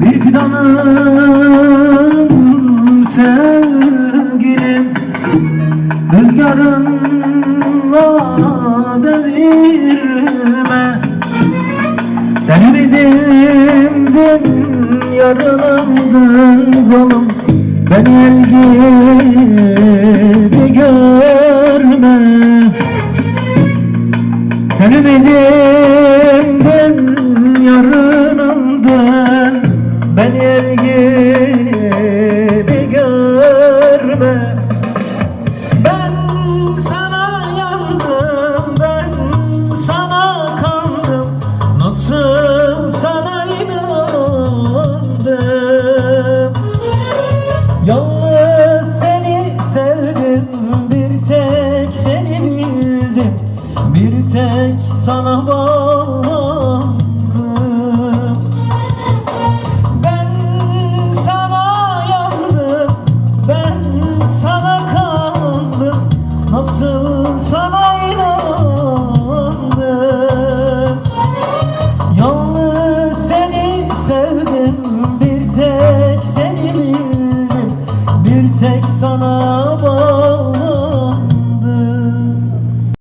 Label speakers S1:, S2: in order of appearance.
S1: Bir fidanım sevgilim. Rüzgarınla devirme. Seni bildim yarınımdın zalim Beni el Seni tek sana bağlandım. Ben sana yandım, ben sana kandım Nasıl sana inandım? Yalnız seni sevdim, bir tek seni bildim. Bir tek sana bağlandım.